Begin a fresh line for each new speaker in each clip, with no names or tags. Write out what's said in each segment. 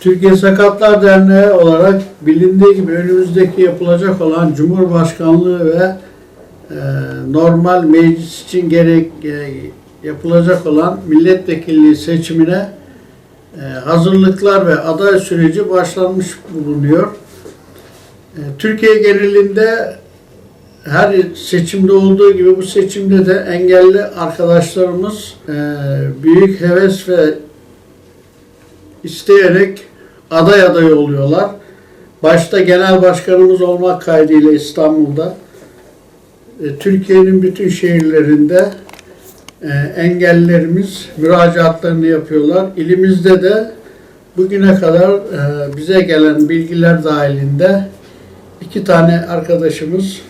Türkiye Sakatlar Derneği olarak bilindiği gibi önümüzdeki yapılacak olan Cumhurbaşkanlığı ve e, normal meclis için gerek e, yapılacak olan milletvekilliği seçimine e, hazırlıklar ve aday süreci başlanmış bulunuyor. E, Türkiye genelinde her seçimde olduğu gibi bu seçimde de engelli arkadaşlarımız e, büyük heves ve isteyerek aday adayı oluyorlar. Başta genel başkanımız olmak kaydıyla İstanbul'da e, Türkiye'nin bütün şehirlerinde e, engellilerimiz müracaatlarını yapıyorlar. İlimizde de bugüne kadar e, bize gelen bilgiler dahilinde iki tane arkadaşımız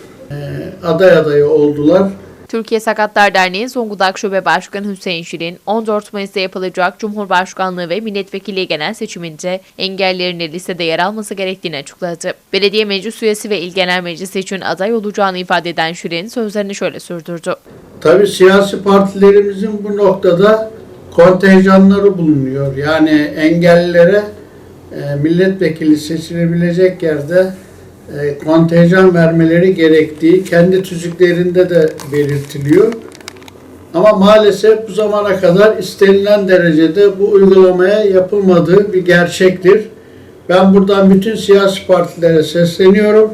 aday adayı oldular.
Türkiye Sakatlar Derneği Zonguldak Şube Başkanı Hüseyin Şirin, 14 Mayıs'ta yapılacak Cumhurbaşkanlığı ve Milletvekili genel seçiminde engellilerin de listede yer alması gerektiğini açıkladı. Belediye meclis üyesi ve il genel meclisi için aday olacağını ifade eden Şirin sözlerini şöyle sürdürdü.
Tabii siyasi partilerimizin bu noktada kontenjanları bulunuyor. Yani engellilere e, milletvekili seçilebilecek yerde e, kontenjan vermeleri gerektiği kendi tüzüklerinde de belirtiliyor. Ama maalesef bu zamana kadar istenilen derecede bu uygulamaya yapılmadığı bir gerçektir. Ben buradan bütün siyasi partilere sesleniyorum.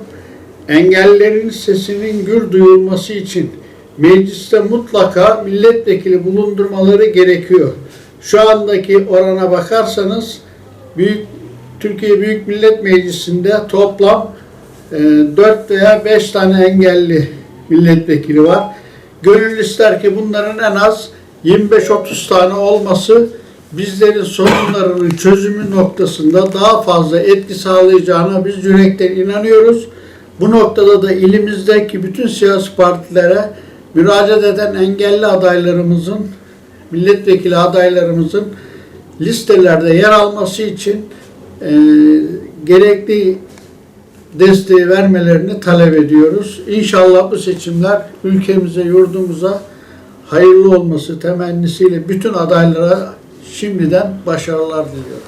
Engellilerin sesinin gür duyulması için mecliste mutlaka milletvekili bulundurmaları gerekiyor. Şu andaki orana bakarsanız büyük Türkiye Büyük Millet Meclisi'nde toplam 4 veya 5 tane engelli milletvekili var. Gönül ister ki bunların en az 25-30 tane olması bizlerin sorunlarının çözümü noktasında daha fazla etki sağlayacağına biz yürekten inanıyoruz. Bu noktada da ilimizdeki bütün siyasi partilere müracaat eden engelli adaylarımızın, milletvekili adaylarımızın listelerde yer alması için e, gerekli desteği vermelerini talep ediyoruz. İnşallah bu seçimler ülkemize, yurdumuza hayırlı olması temennisiyle bütün adaylara şimdiden başarılar diliyorum.